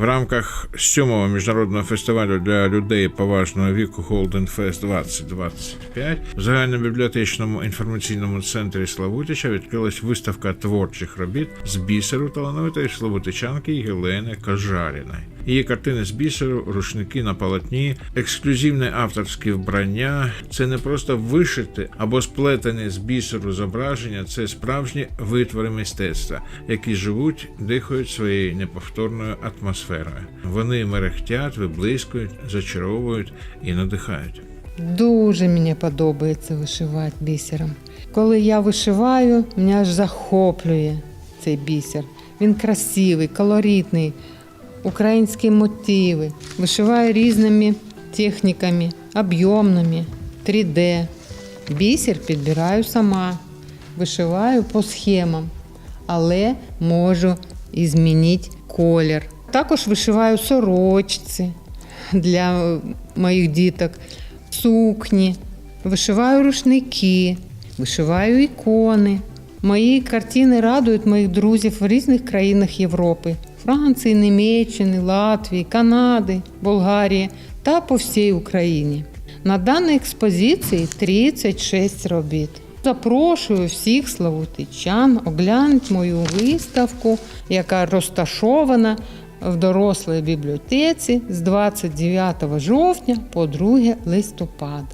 В рамках сьомого міжнародного фестивалю для людей поважного віку Golden Fest 2025 в загальнобібліотечному інформаційному центрі Славутича відкрилась виставка творчих робіт з бісеру талановитої славутичанки Єлени Кожаріної. Її картини з бісеру, рушники на полотні, ексклюзивне авторське вбрання це не просто вишити або сплетені з бісеру зображення, це справжні витвори мистецтва, які живуть, дихають своєю неповторною атмосферою. Вони мерехтять, виблискують, зачаровують і надихають. Дуже мені подобається вишивати бісером. Коли я вишиваю, мене аж захоплює цей бісер. Він красивий, колоритний, українські мотиви. Вишиваю різними техніками, об'ємними, 3D. Бісер підбираю сама, вишиваю по схемам, але можу і змінити колір. Також вишиваю сорочці для моїх діток, сукні, вишиваю рушники, вишиваю ікони. Мої картини радують моїх друзів в різних країнах Європи: Франції, Німеччини, Латвії, Канади, Болгарії та по всій Україні. На даній експозиції 36 робіт. Запрошую всіх славутичан оглянути мою виставку, яка розташована в дорослій бібліотеці з 29 жовтня по 2 листопада.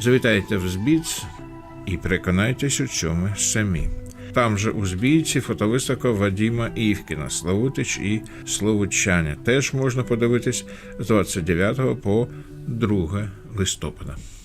Завітайте в Збіц і переконайтесь у цьому самі. Там же у Збійці фотовиставка Вадіма Івкіна, Славутич і Словучаня. Теж можна подивитись з 29 по 2 листопада.